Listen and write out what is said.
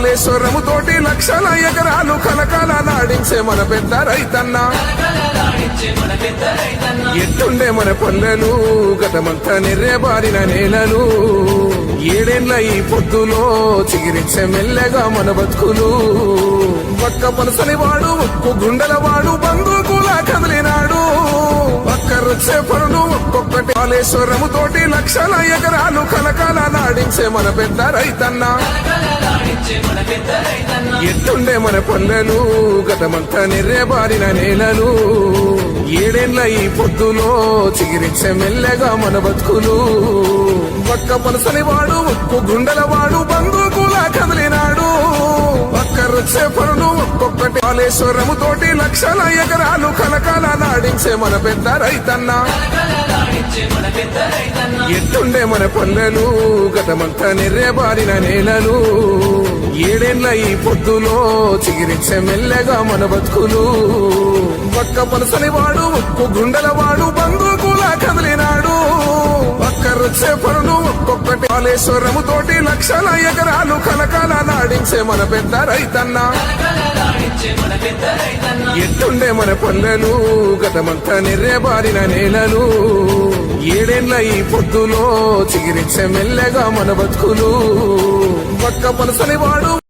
కాళేశ్వరము తోటి లక్షల ఎకరాలు కలకాల నాడించే మన పెద్ద రైతన్న. ఎట్టుండే మన పల్లెలు గతమంతా నిర్రేబారిన నేలలు. ఏడేళ్ళ ఈ పొద్దులో చిగిరించే మెల్లగా మన బతుకులు. పక్క పలుసని వాడు ఉప్పు గుండెల వాడు బంగు ఒక్కొక్కటి కాళేశ్వరము తోటి లక్షల ఎకరాలు కలకాల నాడించే మన పెద్ద రైతన్న. ఎట్టుండే మన పల్లెలు గతమంతా నిర్రేబారిన నేలలు. ఏడేళ్ళ ఈ పొద్దులో చిగిరించే మెల్లగా మన బతుకులు. పక్క పలసని వాడు ఉప్పు గుండెల వాడు బంధుకులా కదిలినాడు. పక్కరొచ్చే పనులు ఒక్కొక్కటి కాళేశ్వరము తోటి లక్షల ఎకరాలు కలకాల నాడించే మన పెద్ద రైతన్న. ఎట్టుండే మన పల్లెలు గతమంతా నిర్రేబారిన నేలలు. ఏడేళ్ళ ఈ పొద్దులో చిగిరించే మెల్లగా మన బతుకులు. పక్క పలుసని వాడు ఉప్పు గుండెల వాడు బంధుకులా కదిలినాడు. పక్కరొచ్చే పనులు ఒక్కొక్కటి కాళేశ్వరము తోటి లక్షల ఎకరాలు కలకాల నాడించే మన పెద్ద రైతన్న. ఎట్టుండే మన పల్లెలు గతమంతా నిర్రేబారిన నేలలు. ఏడేళ్ళ ఈ పొద్దులో చిగిరించే మెల్లగా మన బతుకులు. పక్క మనసుని వాడు